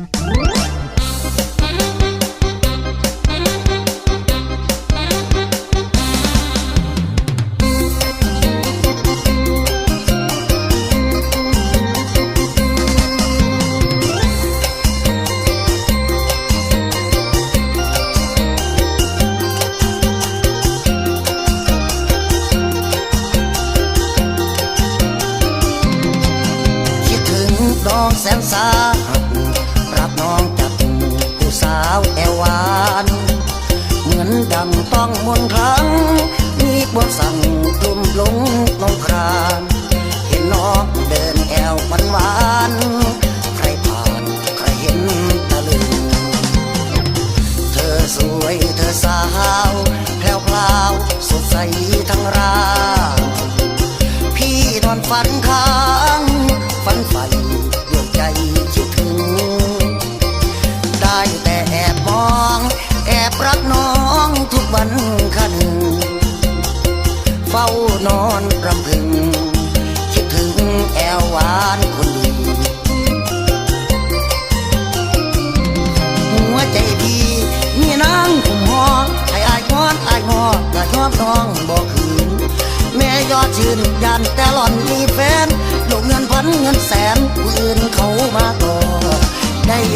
Woo!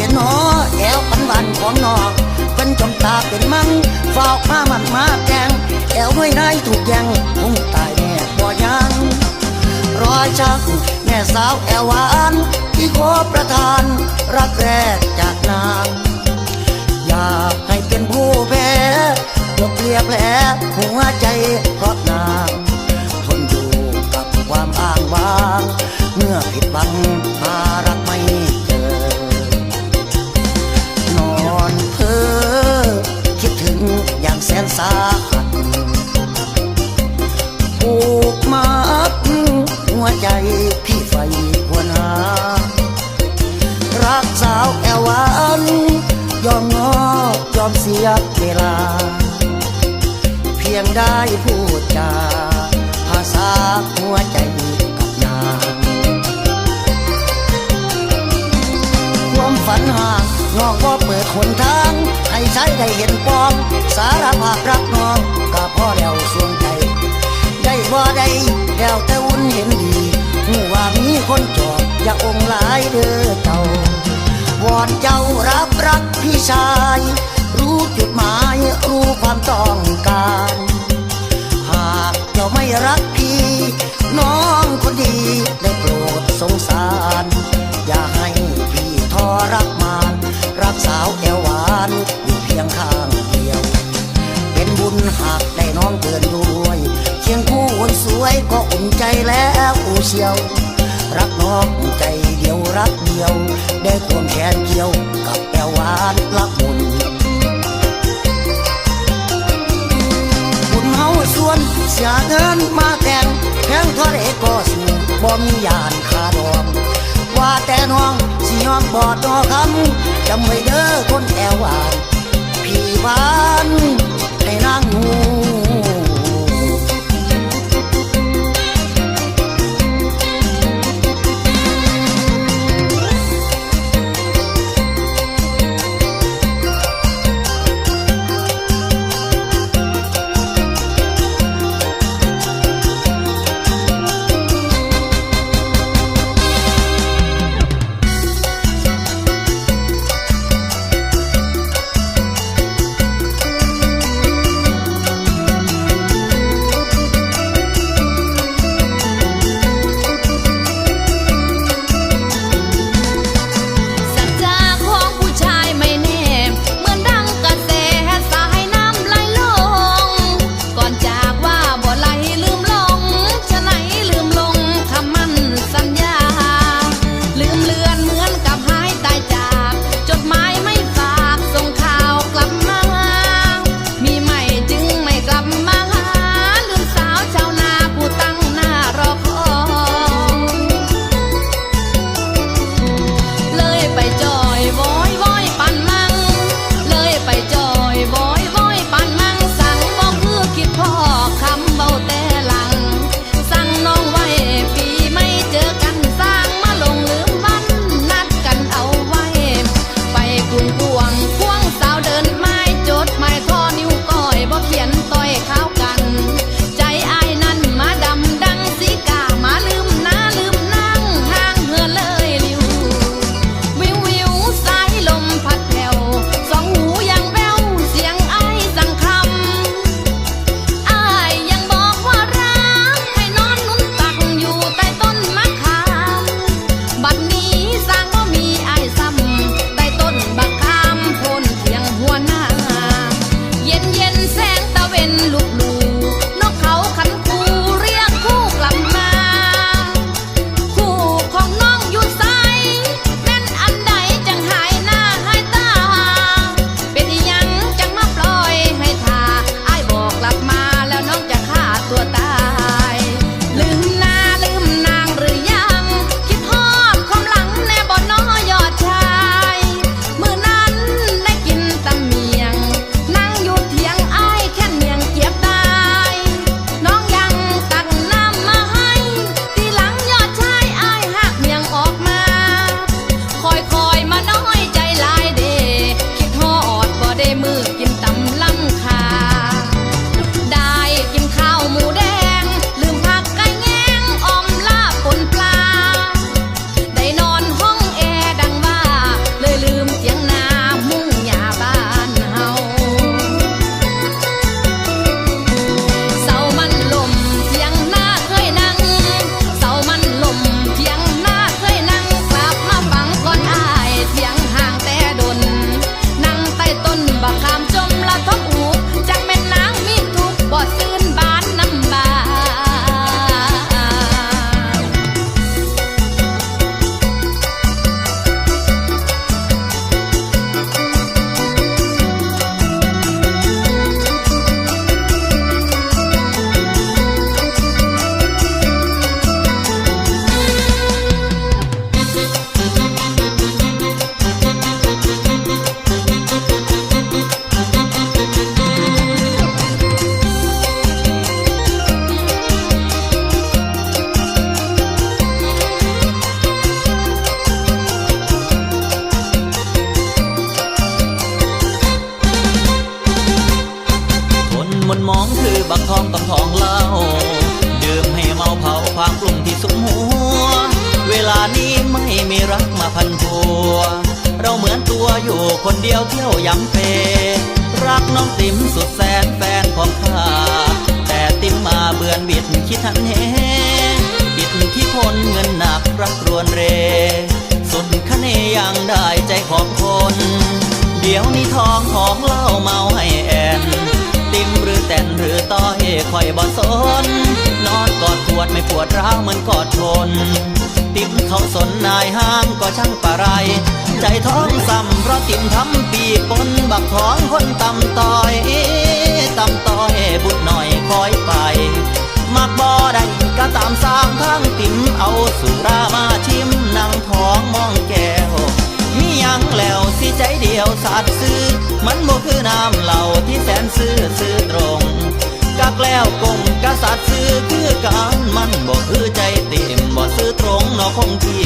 นหนอแอวปันวันของนอกเป็นจมตาเป็นมังฝากมามันมาแกงแอวไม่ได้ถูกแย่งคงตายแน่บ่ยังรอยชักแม่สาวแอวหวานที่ขอประทาน รักแรกจากนางอยากให้เป็นผู้แพ้ยกเลียแผลหัวใจเพราะนางทนอยู่กับความอ้างว้าง เมื่อผิดบังหารักไม่ อย่างแสนสาหัสผูกมัดหัวใจพี่ไฟควรหารักสาวแอววานยอมงอยอมเสียเวลา เพียงได้พูดจาภาษาหัวใจกับนางความฝันห่าง น้องก็เปิดหนทาง ให้ใช้ได้เห็นปองสารภาพรักน้องก็พอแล้วส่วงใจได้บ่ได้แล้วแต่อุ่นเห็นดีหูว่ามีคนจอบอย่าองหลายเด้อเจ้าวอนเจ้ารับรักพี่ชาย รู้จุดหมายรู้ความต้องการ หากเจ้าไม่รักพี่ น้องคนดีได้โปรดสงสาร รักสาวแอวหวานอยู่เพียงข้างเดียว เป็นบุญหากได้น้องเกินด้วยเคียงคู่คนสวยก็อุ่นใจแล้วอูเชียว รักน้องใจเดียวรักเดียว ได้ควงแขนเกี่ยวกับแอวหวานรักบุญบุญเฮาส่วนเสียเงินมาแต่งแพงเท่าไรก็สู้บ่มียานคาดองว่าแต่น้องสิยอมบอดดอคำ จำไว้เด้อคนแอวหวานพี่หวานให้นางหู อบักทองต้องทองเล้าดื่มให้เมาเผาความกลุ่มที่สุมหัว เวลานี้ไม่มีรักมาพันพัว เราเหมือนตัวอยู่คนเดียวเที่ยวยำเป รักน้องติ๋มสุดแสนแฟนของข้า แต่ติ๋มมาเบือนบิดคิดทันเฮอิดทธิพลเงินหนักรักรวนเร สุดคะเนยังได้ใจของคน เดี๋ยวนี้ทองหอมเล้าเมาให้แอน ติมหรือแต่นหรือต้อยคอยบ่สน นอนกอดขวดไม่ปวดร้าวเหมือนกอดคน ติมเขาสนนายห้างก็ช่างปะไร ใจท้องซ้ำเพราะติมทำปีกปนบักท้องคนตำต้อยตำต้อยบุดหน่อยคอยไปมักบ่ได้ก็ตามสร้างทางติมเอาสุรามาชิมนั่งท้องมองแก้วมีห ยังแล้วสิใจเดียวสาดซื้อ มันบ่คือน้ำเหล่าที่แสนซื้อซื้อตรง กักแล้วกงกษัตริย์ซื้อคือการมันบ่คือใจเต็มบ่ซื้อตรงนอกคงที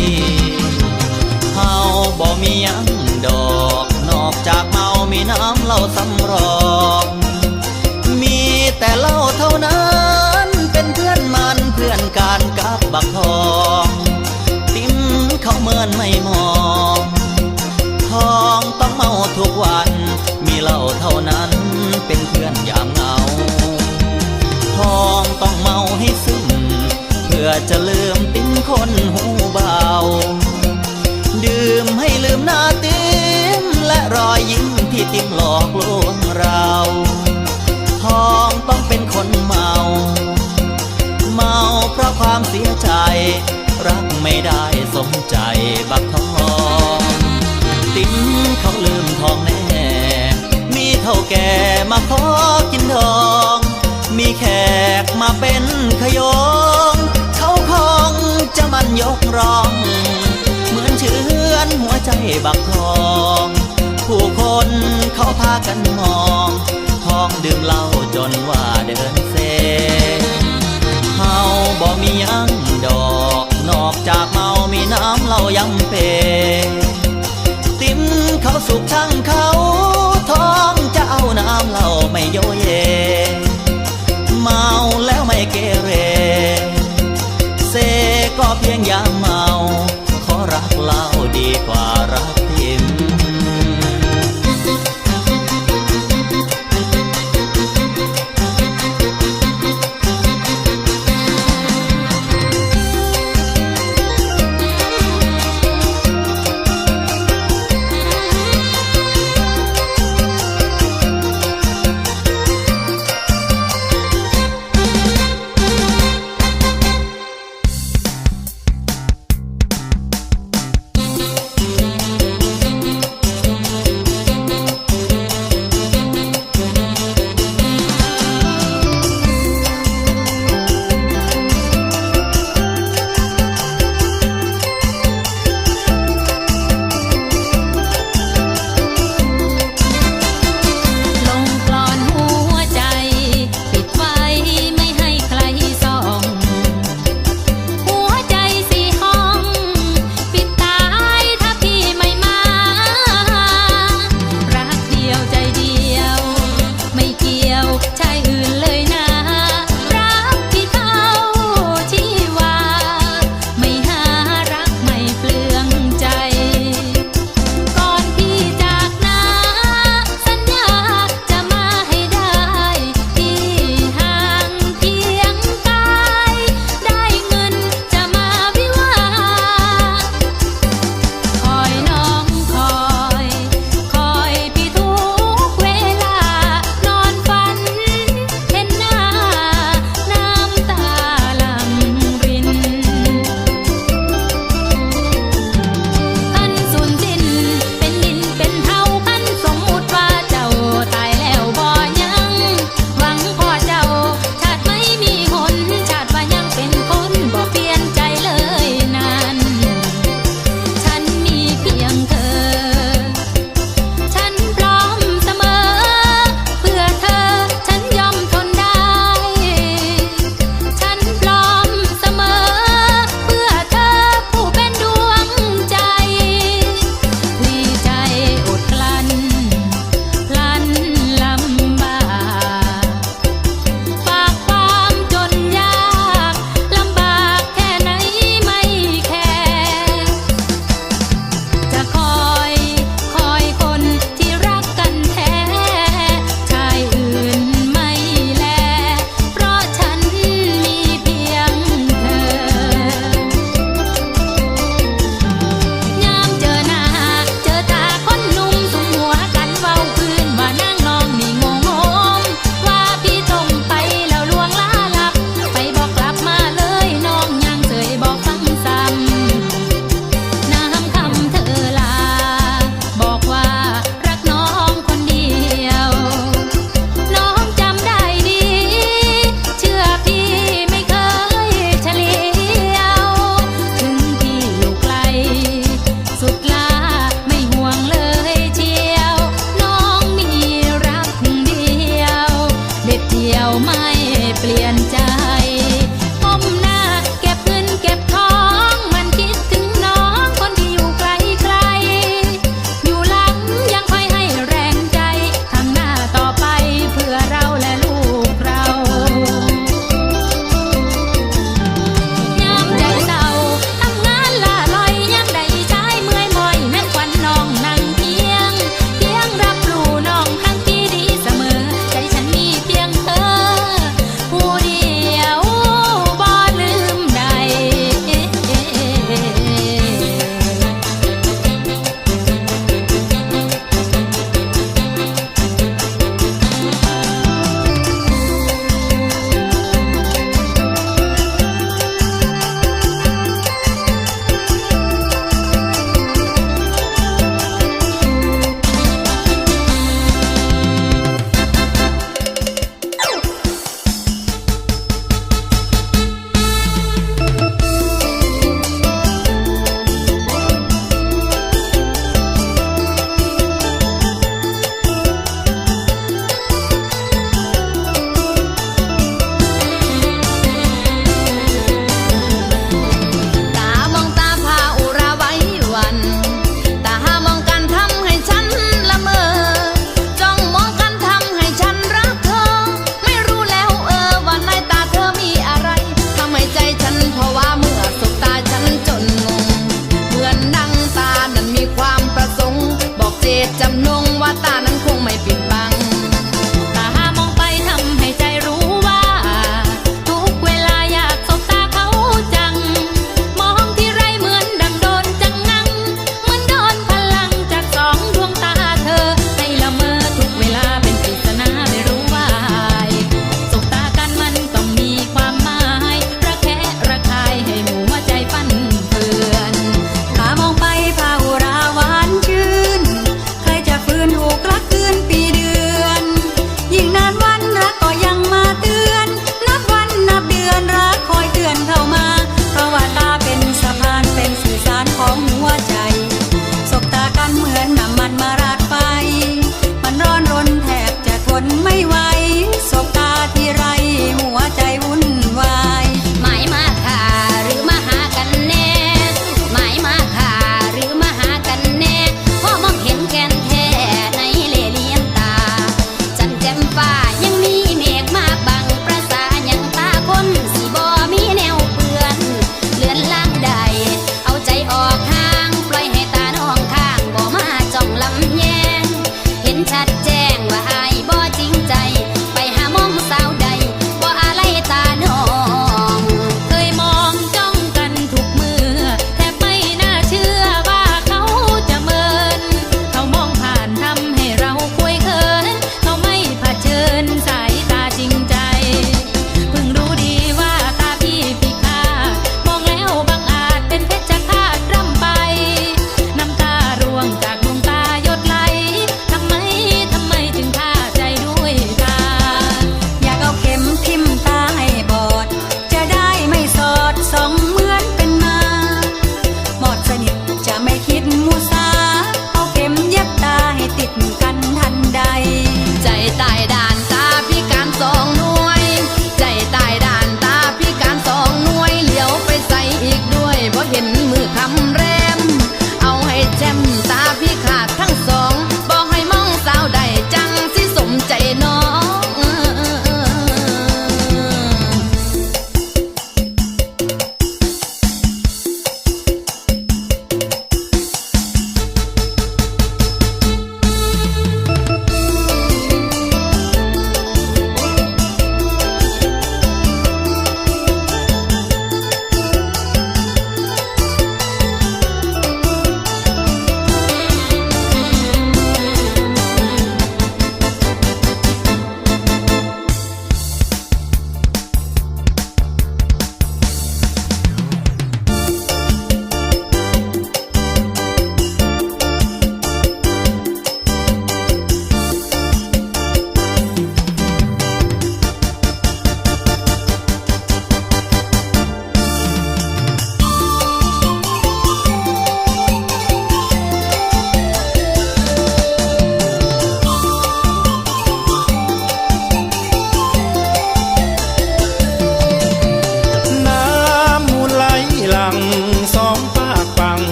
เฮาบ่มียังดอกนอกจากเมามีน้ำเหล้าสำรองมีแต่เหล้าเท่านั้นเป็นเพื่อนมันเพื่อนการกับบักทอง ติ้มเขาเมินไม่มอง วัน มีเหล้าเท่านั้นเป็นเพื่อนยามเหงา ทองต้องเมาให้ซึ้งเพื่อจะลืมติ้มคนหูเบา ดื่มให้ลืมหน้าติ้มและรอยยิ้มที่ติ้มหลอกลวงเราทองต้องเป็นคนเมา เมาเพราะความเสียใจ รักไม่ได้สมใจบักทอง ติ้มเขาลืมทองแน่ มีเท่าแก่มาขอกินทอง มีแขกมาเป็นขยง เขาคงจะมันยกร้อง เหมือนเชือนหัวใจบักทอง ผู้คนเขาพากันมอง ทองดื่มเหล้าจนว่าเดินเซเฮาบ่มียัง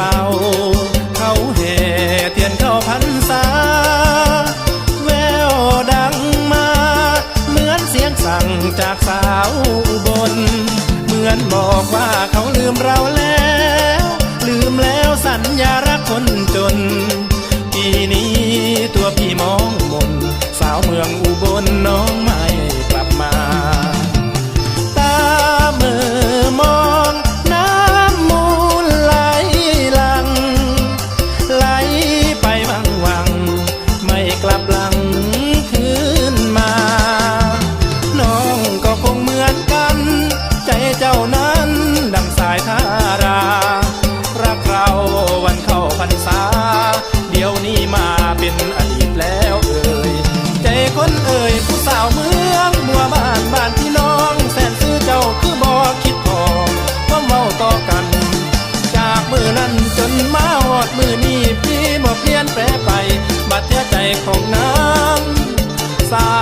เาเขาแห่เทียนเข้าพันษา แววดังมา เหมือนเสียงสั่งจากสาวบน เหมือนบอกว่าเขาลืมเราแล้ว ลืมแล้วสัญญารักคนจน็นอดีตแล้วเอ่ยใจคนเอ่ยผู้สาวเมืองมัวบ้านบ้านพี่น้อง แสนซื้อเจ้าคือบอกคิดพอก็เมาต่อกัน จากมือนั้นจนมาหอดมือนี้พี่บอเปลี่ยนแปลไปบาดเสียใจของน้ำสา